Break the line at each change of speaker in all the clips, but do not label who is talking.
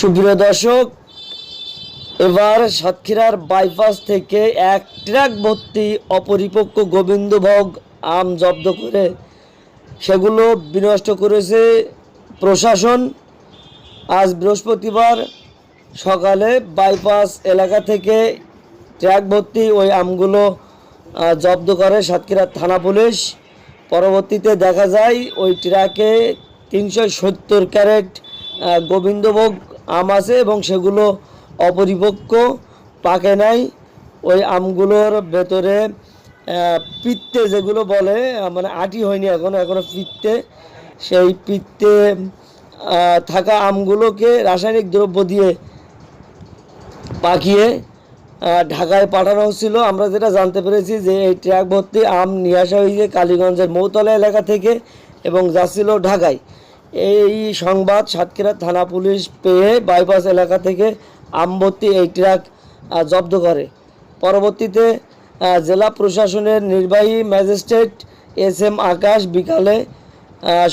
সুপ্রিয় দর্শক, এবার সাতক্ষীরার বাইপাস থেকে এক ট্রাক ভর্তি অপরিপক্ক গোবিন্দভোগ আম জব্দ করে সেগুলো বিনষ্ট করেছে প্রশাসন। আজ বৃহস্পতিবার সকালে বাইপাস এলাকা থেকে ট্রাক ভর্তি ওই আমগুলো জব্দ করে সাতক্ষীরা থানা পুলিশ। পরবর্তীতে দেখা যায় ওই ট্রাকে তিনশো সত্তর ক্যারেট গোবিন্দভোগ আম আছে এবং সেগুলো অপরিপক্ক, পাকে নাই। ওই আমগুলোর ভেতরে পিত্তে যেগুলো বলে মানে আটি হয়নি এখনও এখনও পিত্তে। সেই পিত্তে থাকা আমগুলোকে রাসায়নিক দ্রব্য দিয়ে পাকিয়ে ঢাকায় পাঠানো হচ্ছিল। আমরা যেটা জানতে পেরেছি যে এই ট্রাক ভর্তি আম নিয়ে আসা হয়েছে কালীগঞ্জের মৌতলা এলাকা থেকে এবং যাচ্ছিল ঢাকায়। এই সংবাদ সাতক্ষীরা থানা পুলিশ পেয়ে বাইপাস এলাকা থেকে আম ভর্তি এই ট্রাক জব্দ করে। পরবর্তীতে জেলা প্রশাসনের নির্বাহী ম্যাজিস্ট্রেট এস এম আকাশ বিকালে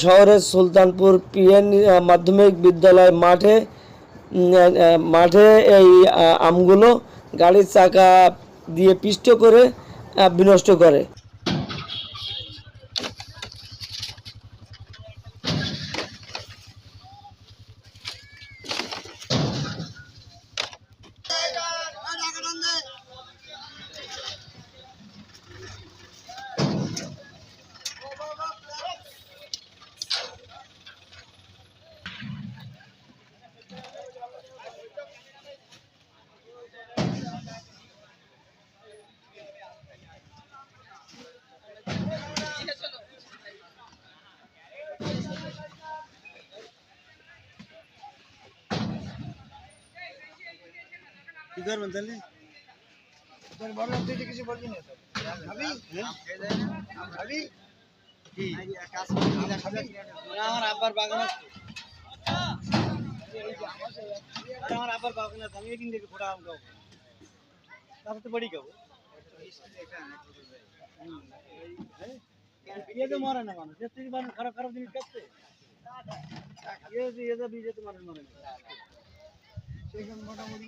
শহরের সুলতানপুর পিএন মাধ্যমিক বিদ্যালয় মাঠে মাঠে এই আমগুলো গাড়ির চাকা দিয়ে পিষ্ট করে বিনষ্ট করে।
কি করবেন তাহলে
বললাম তুই কিছু বলবি না খাবি
আমার আব্বার বাগান আমার আব্বার বাগান আছে আমি এখান থেকে ঘোড়া আম খাব। তাতে তো বাড়ি খাব। বিয়েতে মরে না মানুষ এর থেকে মানুষ খারাপ খারাপ জিনিস খাচ্ছে। বিয়েতে বিয়েতে মানুষ মরে
না। মোটামুটি